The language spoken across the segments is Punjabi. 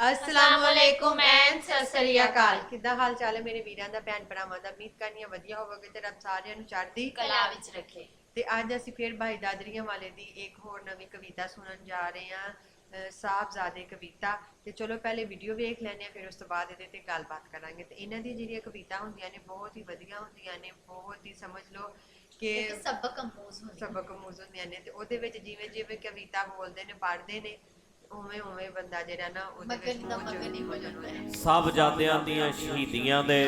ਅਸਲਾਮ ਅਲੈਕੁਮ ਐਂਡ ਸਤਿ ਸ੍ਰੀ ਅਕਾਲ ਕਿੱਦਾਂ ਹਾਲ ਚਾਲ ਹੈ ਮੇਰੇ ਵੀਰਾਂ ਦਾ ਭੈਣ ਭਰਾਵਾਂ ਦਾ? ਉਮੀਦ ਕਰਨੀ ਹੈ ਵਧੀਆ ਹੋਵੇਗਾ ਤੇ ਰੱਬ ਸਾਰਿਆਂ ਨੂੰ ਚੜ੍ਹਦੀ ਕਲਾ ਵਿੱਚ ਰੱਖੇ। ਤੇ ਅੱਜ ਅਸੀਂ ਫਿਰ ਭਾਈ ਦਾਦਰੀਆਂ ਵਾਲੇ ਦੀ ਇੱਕ ਹੋਰ ਨਵੀਂ ਕਵਿਤਾ ਸੁਣਨ ਜਾ ਰਹੇ ਹਾਂ ਸਾਹਿਬਜ਼ਾਦੇ ਕਵਿਤਾ। ਤੇ ਚਲੋ ਪਹਿਲੇ ਵੀਡੀਓ ਵੇਖ ਲੈਂਦੇ ਹਾਂ ਫਿਰ ਉਸ ਤੋਂ ਬਾਅਦ ਇਹਦੇ ਤੇ ਗੱਲਬਾਤ ਕਰਾਂਗੇ। ਤੇ ਇਹਨਾਂ ਦੀ ਜਿਹੜੀਆਂ ਕਵਿਤਾ ਹੁੰਦੀਆਂ ਨੇ ਬਹੁਤ ਹੀ ਵਧੀਆ ਹੁੰਦੀਆਂ ਨੇ ਬਹੁਤ ਹੀ ਸਮਝ ਲਓ ਕਿ ਸਬਕ ਕੰਪੋਜ਼ ਹੁੰਦੀ ਸਬਕ ਮੂਜ਼ ਹੁੰਦੀਆਂ ਨੇ। ਤੇ ਉਹਦੇ ਵਿੱਚ ਜਿਵੇਂ ਜਿਵੇਂ ਕਵਿਤਾ ਬੋਲਦੇ ਨੇ ਪੜ੍ਹਦੇ ਨੇ ਉਵੇਂ ਉਵੇਂ ਬੰਦਾ ਜਿਹੜਾ ਨਾ ਉਹਦੇ ਵਿੱਚ ਮਗਨ ਦਾ ਮਗਨ ਹੀ ਹੋ ਜਾਂਦਾ ਹੈ। ਸਾਹਿਬਜ਼ਾਦਿਆਂ ਦੀਆਂ ਸ਼ਹੀਦੀਆਂ ਦੇ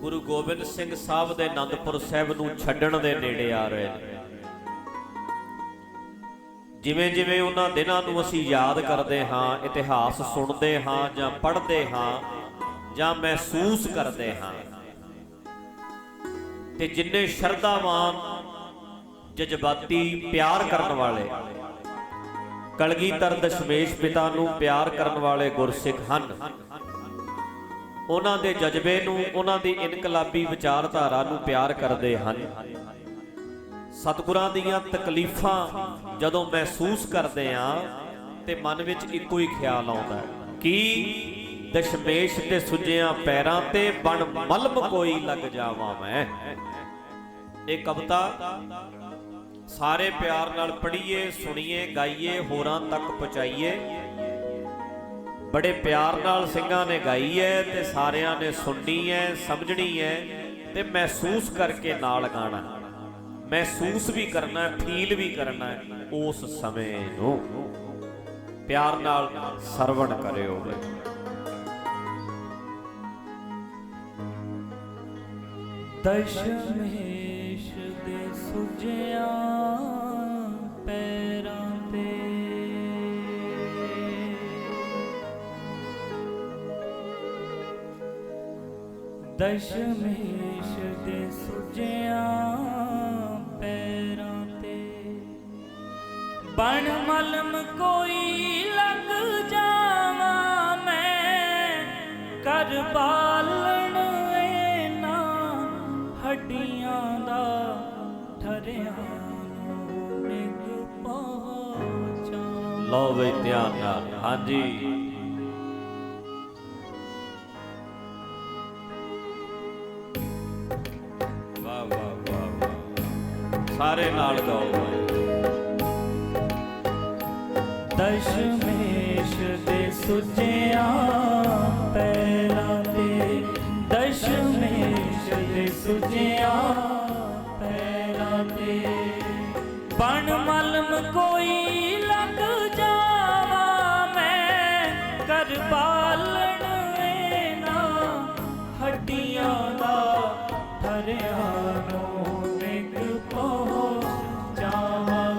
ਗੁਰੂ ਗੋਬਿੰਦ ਸਿੰਘ ਸਾਹਿਬ ਦੇ ਆਨੰਦਪੁਰ ਸਾਹਿਬ ਨੂੰ ਛੱਡਣ ਦੇ ਨੇੜੇ ਆ ਰਹੇ ਨੇ। ਜਿਵੇਂ ਜਿਵੇਂ ਉਹਨਾਂ ਦਿਨਾਂ ਨੂੰ ਅਸੀਂ ਯਾਦ ਕਰਦੇ ਹਾਂ ਇਤਿਹਾਸ ਸੁਣਦੇ ਹਾਂ ਜਾਂ ਪੜ੍ਹਦੇ ਹਾਂ ਜਾਂ ਮਹਿਸੂਸ ਕਰਦੇ ਹਾਂ ਤੇ ਜਿੰਨੇ ਸ਼ਰਧਾਵਾਨ ਜਜ਼ਬਾਤੀ ਪਿਆਰ ਕਰਨ ਵਾਲੇ ਕਲਗੀਧਰ ਦਸ਼ਮੇਸ਼ ਪਿਤਾ ਨੂੰ ਪਿਆਰ ਕਰਨ ਵਾਲੇ ਗੁਰਸਿੱਖ ਹਨ। ਉਹਨਾਂ ਦੇ ਜਜ਼ਬੇ ਨੂੰ, ਉਹਨਾਂ ਦੀ ਇਨਕਲਾਬੀ ਵਿਚਾਰਧਾਰਾ ਨੂੰ ਪਿਆਰ ਕਰਦੇ ਹਨ। ਸਤਿਗੁਰਾਂ ਦੀਆਂ ਤਕਲੀਫਾਂ ਜਦੋਂ ਮਹਿਸੂਸ ਕਰਦੇ ਆ ਤੇ ਮਨ ਵਿੱਚ ਇੱਕੋ ਹੀ ਖਿਆਲ ਆਉਂਦਾ ਹੈ ਕਿ ਦਸ਼ਮੇਸ਼ ਤੇ ਸੁੱਜਿਆਂ ਪੈਰਾਂ ਤੇ ਬਣ ਮਲਮ ਕੋਈ ਲੱਗ ਜਾਵਾਂ ਮੈਂ। ਇਹ ਕਵਿਤਾ ਸਾਰੇ ਪਿਆਰ ਨਾਲ ਪੜ੍ਹੀਏ, ਸੁਣੀਏ, ਗਾਈਏ, ਹੋਰਾਂ ਤੱਕ ਪਹੁੰਚਾਈਏ। ਬੜੇ ਪਿਆਰ ਨਾਲ ਸਿੰਘਾਂ ਨੇ ਗਾਈ ਹੈ ਤੇ ਸਾਰਿਆਂ ਨੇ ਸੁਣਨੀ ਹੈ ਸਮਝਣੀ ਹੈ ਤੇ ਮਹਿਸੂਸ ਕਰਕੇ ਨਾਲ ਗਾਣਾ। ਮਹਿਸੂਸ ਵੀ ਕਰਨਾ, ਫੀਲ ਵੀ ਕਰਨਾ ਉਸ ਸਮੇਂ ਨੂੰ। ਪਿਆਰ ਨਾਲ ਸਰਵਣ ਕਰਿਓ ਦਸ਼ਮੇਸ਼ ਦੇ ਸੁਜਿਆ ਪੈਰਾਂ ਤੇ। ਦਸ਼ਮੇਸ਼ ਦੇ ਸੁਜਿਆ ਪੈਰਾਂ ਤੇ। ਬਣ ਮਲਮ ਕੋਈ ਲੱਗ ਜਾਵਾਂ ਮੈਂ, ਕਰ ਬਾਲਣ ਲਓ ਬਈ ਧਿਆਨ ਨਾਲ। ਹਾਂਜੀ। ਵਾਹ ਵਾਹ ਵਾਹ ਸਾਰੇ ਨਾਲ ਗਾਓ ਦਸ਼ਮੇਸ਼ ਦੇ ਸੁਜਿਆ ਪੈਰਾਂ ਤੇ। ਦਸ਼ਮੇਸ਼ ਦੇ ਸੁਜਿਆ ਪੈਰਾਂ ਤੇ। ਬਣ ਮਲਮ ਕੋਈ ਪਾਲਣ ਬਾਲਣ ਨਾ ਹੱਡੀਆਂ ਦਾ ਹਰਿਆ ਨੂੰ ਨਿਗ ਪਹੁੰਚ ਜਾਵਾਂ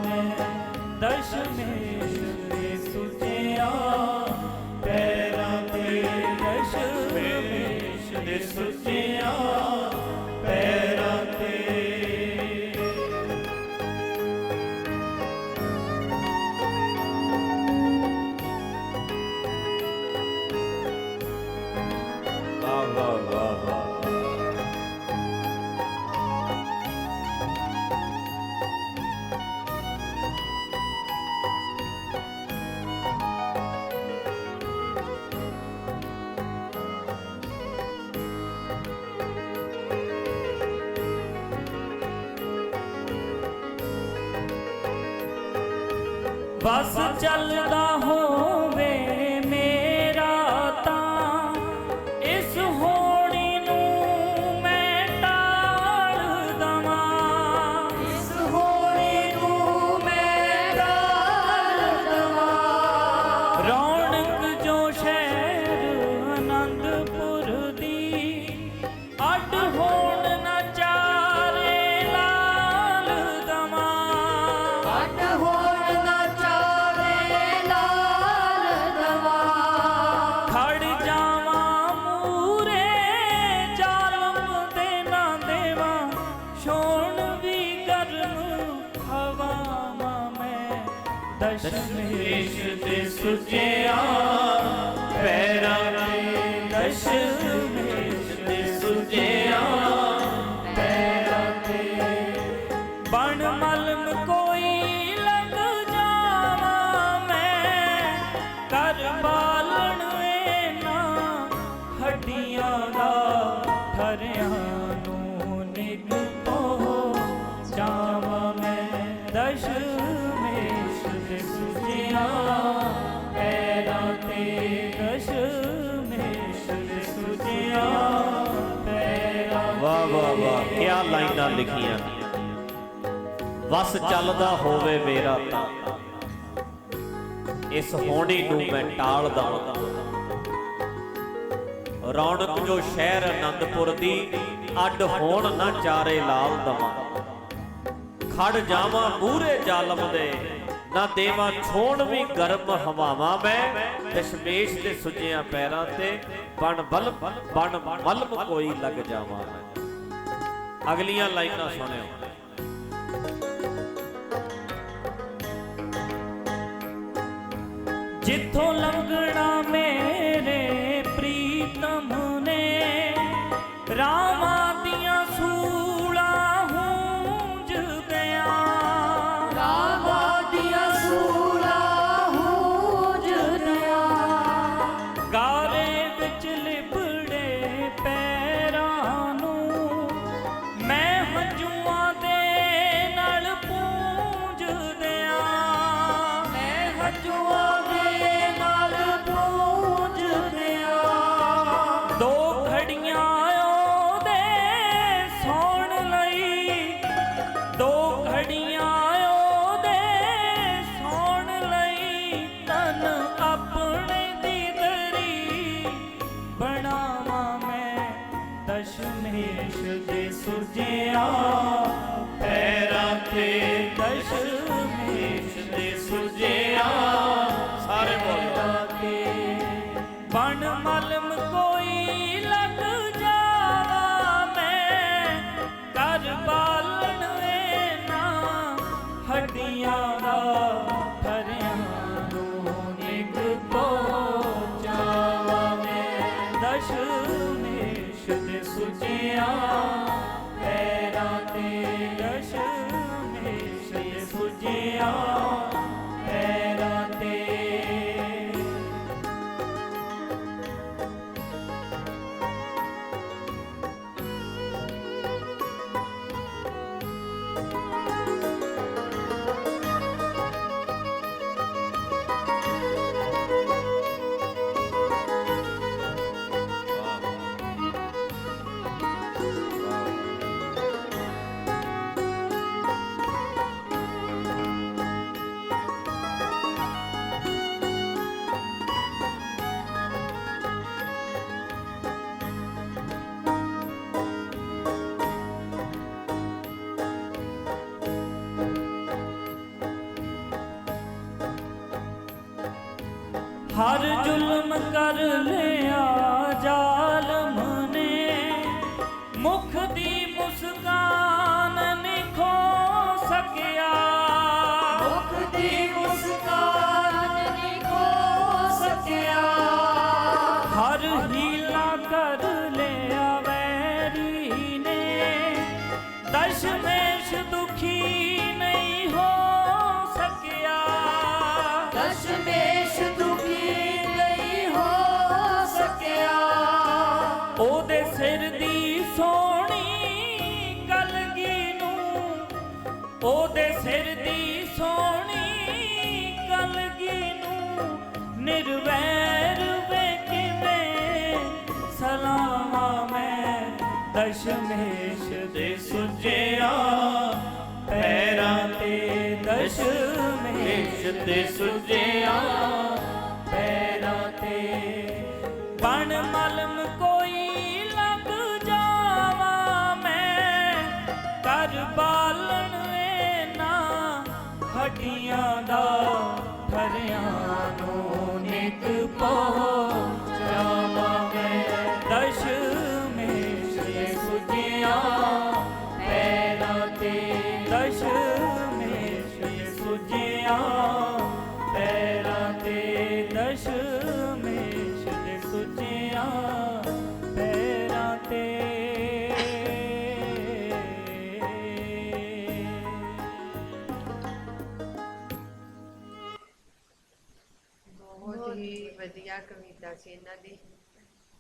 ਦਸ਼ਮੇਸ਼ ਦੇ ਸੁਜਿਆ ਪੈਰਾਂ ਤੇ ਦਸ਼ਮੇਸ਼ ਦੇ ਸੁਜਿਆ ਬਸ ਚੱਲਦਾ ਹੋ ਦਸ਼ਮੇਸ਼ ਦੇ ਸੁਜਿਆ ਪੈਰਾਂ ਤੇ ਦਸ਼ਮੇਸ਼ ਦੇ ਸੁਜਿਆ ਪੈਰਾਂ ਤੇ ਬਣ ਮਲਮ ਕੋਈ ਲੱਗ ਜਾਵਾਂ ਮੈਂ ਕਰ ਬਾਲਣ ਨਾ ਹੱਡੀਆਂ ਦਾ ਠਰਿਆਂ ਨੂੰ ਵਾਹ ਵਾਹ ਵਾਹ ਕੀ ਲਾਈਨਾਂ ਲਿਖੀਆਂ। ਵਸ ਚੱਲਦਾ ਹੋਵੇ ਮੇਰਾ ਤਾਂ। ਇਸ ਹੋਣੀ ਨੂੰ ਮੈਂ ਟਾਲ ਦਵਾਂ। ਰੌਣਕ ਜੋ ਸ਼ਹਿਰ ਆਨੰਦਪੁਰ ਦੀ, ਅੱਡ ਹੋਣ ਨਾ ਚਾਰੇ ਲਾਲ ਦਵਾਂ। ਖੜ ਜਾਵਾਂ ਮੂਰੇ ਜ਼ਾਲਮ ਦੇ। ਨਾ ਦੇਵਾਂ ਛੋਣ ਵੀ ਗਰਮ ਹਵਾਵਾਂ ਮੈਂ, ਦਸ਼ਮੇਸ਼ ਦੇ ਸੁਜਿਆਂ ਪੈਰਾਂ ਤੇ ਬਣ ਬਲ, ਬਣ ਮਲਮ ਕੋਈ ਲੱਗ ਜਾਵਾਂ ਮੈਂ। ਅਗਲੀਆਂ ਲਾਈਨਾਂ ਸੁਣਿਓ। ਜਿੱਥੋਂ ਲੰਘਣਾ ਮੇਰੇ ਪ੍ਰੀਤਮ ਨੇ ਰਾਮਾਂ ਦਸ਼ਮੇਸ਼ ਦੇ ਸੁਜਿਆ ਪੈਰਾਂ ਤੇ ਦਸ਼ਮੇਸ਼ ਦੇ ਸੁਜਿਆ ਸਾਰੇ ਬੋਲੋ। ਕੇ ਬਣ ਮਲਮ ਕੋਈ ਲੱਗ ਹਰ ਜ਼ੁਲਮ ਕਰ ਲਿਆ ਜ਼ਾਲਮ ਨੇ ਮੁਖ ਦੀ ਉਹਦੇ ਸਿਰ ਦੀ ਸੋਹਣੀ ਕਲਗੀ ਨੂੰ ਨਿਰਵੈਰ ਵੇ ਕਿਵੇਂ ਸਲਾਮਾਂ ਮੈਂ ਦਸ਼ਮੇਸ਼ ਦੇ ਸੁਜਿਆ। ਪੈਰਾਂ ਤੇ ਦਸ਼ਮੇਸ਼ ਦੇ ਸੁਜਿਆ। ਪੈਰਾਂ ਤੇ ਬਣ ਮਲਮ ਨੂੰ ਨਿਕ ਪਹੁੰਚਾਵਾ ਮੈਂ ਦਸ਼ਮੇਸ਼ ਸੁਜਿਆ ਪੈਰਾਂ ਤੇ। ਦਸ਼ਮੇਸ਼ ਦੇ ਸੁਜਿਆ ਵਧੀਆ ਕਵਿਤਾ ਸੀ ਇਹਨਾਂ ਦੀ।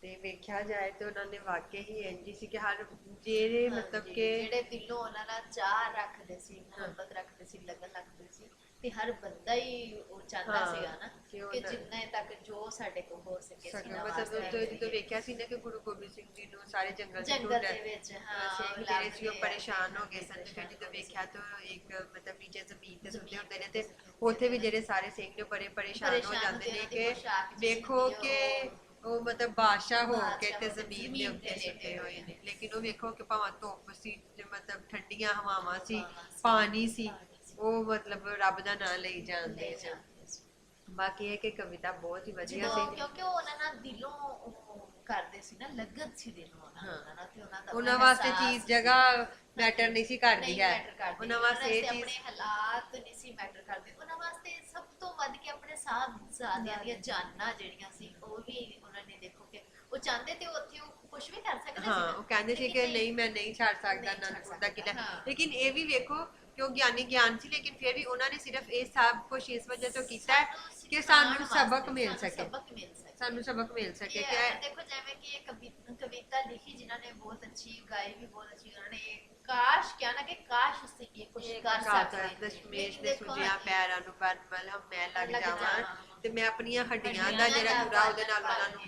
ਤੇ ਵੇਖਿਆ ਜਾਏ ਤੇ ਉਹਨਾਂ ਨੇ ਵਾਕਈ ਹੀ ਇੰਜ ਸੀ ਕਿ ਹਰ ਜਿਹੜੇ ਮਤਲਬ ਕਿ ਜਿਹੜੇ ਦਿਲੋਂ ਉਹਨਾਂ ਨਾਲ ਚਾਹ ਰੱਖਦੇ ਸੀ ਮੁਹੱਬਤ ਰੱਖਦੇ ਸੀ ਲਗਨ ਰੱਖਦੇ ਸੀ ਤੇ ਹਰ ਬੰਦਾ ਹੀ ਉਹ ਚਾਹੁੰਦਾ ਹਾਂ, ਸੀਗਾ ਨਾ ਕਿ ਉਹ ਕਿ ਨਾ- ਜਿੰਨੇ ਤੱਕ ਜੋ ਸਾਡੇ ਕੋਲ ਹੋ ਸਕੇ ਸਗੋਂ ਸੀਨਾ ਮਤਲਬ ਵਾਸਤੇ ਜਦੋਂ ਜਦੋਂ ਵੇਖਿਆ ਸੀ ਨਾ ਕਿ ਗੁਰੂ ਗੋਬਿੰਦ ਸਿੰਘ ਜੀ ਨੂੰ ਸਾਰੇ ਜੰਗਲ ਚ ਜੰਗਲ ਢੂੰਡਿਆ। ਦੇ ਵਿੱਚ, ਹਾਂ, ਸਿੰਘ ਉਹ ਜਿਹੜੇ ਸੀ ਉਹ ਆ, ਪਰੇਸ਼ਾਨ ਹੋ ਗਏ ਸਨ ਫਿਰ ਜਦੋਂ ਵੇਖਿਆ ਤਾਂ ਇੱਕ ਮਤਲਬ ਨੀਚੇ ਜ਼ਮੀਨ ਤੇ ਸੁੱਤੇ ਹੁੰਦੇ ਨੇ ਤੇ ਉੱਥੇ ਵੀ ਜਿਹੜੇ ਸਾਰੇ ਸਿੰਘ ਨੇ ਬੜੇ ਪਰੇਸ਼ਾਨ ਹੋ ਪਰੇਸ਼ਾਨ ਜਾਂਦੇ ਹੁੰਦੇ ਨੇ ਨੇ, ਕਿ ਪੋਸ਼ਾਕ ਵੇਖੋ ਸੀ ਕਿ ਉਹ- ਉਹ ਮਤਲਬ ਬਾਦਸ਼ਾਹ ਹੋ ਕੇ ਤੇ ਹੋ ਕੇ ਜ਼ਮੀਨ ਦੇ ਜ਼ਮੀਨ ਉੱਤੇ ਤੇ ਸੁੱਤੇ ਲੇਟੇ ਹੋਏ ਹੋਏ ਨੇ ਨੇ। ਲੇਕਿਨ ਉਹ ਵੇਖੋ ਕਿ ਭਾਵੇਂ ਧੁੱਪ ਸੀ ਤੇ ਮਤਲਬ ਠੰਡੀਆਂ ਹਵਾਵਾਂ ਸੀ ਹਵਾਵਾਂ ਸੀ, ਪਾਣੀ ਸੀ ਪਾਣੀ ਸੀ। ਉਹ ਮਤਲਬ ਰੱਬ ਦਾ ਨਾਮ ਲਈ ਜਾਂਦੇ ਸੀ ਬਾਕੀ ਇਹ ਕਿ ਕਵਿਤਾ ਬਹੁਤ ਹੀ ਵਧੀਆ ਸੀ ਕਿਉਂਕਿ ਉਹ ਉਹਨਾਂ ਨਾਲ ਦਿਲੋਂ ਕਰਦੇ ਸੀ ਨਾ ਲਗਨ ਸੀ ਦਿਲੋਂ ਉਹਨਾਂ। ਨਾਲ ਤੇ ਉਹਨਾਂ ਦਾ ਉਹਨਾਂ ਵਾਸਤੇ ਚੀਜ਼। ਜਗ੍ਹਾ ਮੈਟਰ ਨਹੀਂ ਸੀ ਕਰਦੀ ਹੈ। ਉਹਨਾਂ ਵਾਸਤੇ ਇਹ ਆਪਣੇ ਹਾਲਾਤ ਨਹੀਂ ਸੀ ਮੈਟਰ ਕਰਦੇ ਉਹਨਾਂ ਵਾਸਤੇ ਸਭ ਤੋਂ ਵੱਧ ਕੇ ਆਪਣੇ ਸਾਹ ਜ਼ਾਦੀਆਂ ਦੀਆਂ ਜਾਨਾਂ ਜਿਹੜੀਆਂ ਸੀ ਉਹ ਵੀ ਉਹਨਾਂ ਨੇ ਦੇਖੋ ਕਿ ਉਹ ਚਾਹੁੰਦੇ ਤੇ ਉੱਥੇ ਉਹ ਕੁਝ ਵੀ ਕਰ ਸਕਦੇ ਸੀ ਹਾਂ। ਉਹ ਕਹਿੰਦੇ ਸੀ ਕਿ ਨਹੀਂ ਮੈਂ ਨਹੀਂ ਛੱਡ ਸਕਦਾ ਅਨੰਦਪੁਰ ਦਾ ਕਿਲਾ। ਲੇਕਿਨ ਇਹ ਵੀ ਵੇਖੋ ਕਿ ਉਹ ਗਿਆਨੀ ਗਿਆਨ ਸੀ ਲੇਕਿਨ ਫਿਰ ਵੀ ਉਹਨਾਂ ਨੇ ਸਿਰਫ ਇਹ ਸਭ ਕੁਝ ਇਸ ਵਜ੍ਹਾ ਤੋਂ ਕੀਤਾ ਹੈ ਕਿ ਸਾਨੂੰ ਸਬਕ ਮਿਲ ਸਕੇ ਸਾਨੂੰ ਸਬਕ ਮਿਲ ਸਕੇ ਸਾਨੂੰ ਸਬਕ ਮਿਲ ਸਕੇ ਇਹ ਕਿ ਦੇਖੋ ਜਿਵੇਂ ਕਿ ਇਹ ਕਵਿ- ਕਵਿਤਾ ਲਿਖੀ ਜਿਨ੍ਹਾਂ ਨੇ ਬਹੁਤ ਅੱਛੀ ਗਾਈ ਵੀ ਬਹੁਤ ਅੱਛੀ ਉਹਨਾਂ ਨੇ ਕਾਸ਼ ਕਿਹਾ ਨਾ ਕਿ ਕਾਸ਼ ਉਸੇ ਇਹ ਕੁਝ ਕਰ ਸਕਦੇ ਦਸ਼ਮੇਸ਼ ਦੇ ਸੁਜਿਆ ਪੈਰਾਂ ਨੂੰ ਬਰਮਲ ਹਮ ਮੈਂ ਲੱਗ ਜਾਵਾਂ। ਤੇ ਮੈਂ ਆਪਣੀਆਂ ਹੱਡੀਆਂ ਦਾ ਜਿਹੜਾ ਪੂਰਾ ਉਹਦੇ ਨਾਲ ਉਹਨਾਂ ਨੂੰ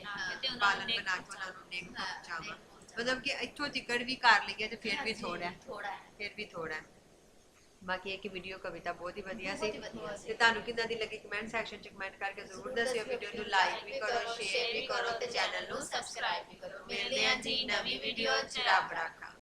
ਤੇ ਉਹਨਾਂ ਪਾਲਣ ਨੂੰ ਨੇਕ ਬਣਾ ਕੇ ਉਹਨਾਂ ਨੂੰ ਨੇਕ ਪਹੁੰਚਾਵਾਂ। ਮਤਲਬ ਕਿ ਇੱਥੋਂ ਜ਼ਿਕਰ ਵੀ ਕਰ ਲਈਏ ਤੇ ਫਿਰ ਵੀ ਥੋੜਾ ਹੈ ਥੋੜਾ ਹੈ ਫਿਰ ਵੀ ਥੋੜਾ ਹੈ ਬਾਕੀ ਇਹ ਕਿ ਵੀਡੀਓ ਕਵਿਤਾ ਬਹੁਤ ਹੀ ਵਧੀਆ ਸੀ। ਤੇ ਤੁਹਾਨੂੰ ਕਿੱਦਾਂ ਦੀ ਲੱਗੀ ਕਮੈਂਟ ਸੈਕਸ਼ਨ ਚ ਕਮੈਂਟ ਕਰਕੇ ਜ਼ਰੂਰ ਦੱਸਿਓ ਵੀਡੀਓ ਨੂੰ ਲਾਈਕ ਵੀ ਕਰੋ ਸ਼ੇਅਰ ਵੀ ਕਰੋ ਤੇ ਚੈਨਲ ਨੂੰ ਸਬਸਕ੍ਰਾਈਬ ਵੀ ਕਰੋ ਮਿਲਦੇ ਹਾਂ ਜੀ ਨਵੀਂ ਵੀਡੀਓ ਚ ਰੱਬ ਰਾਖਾ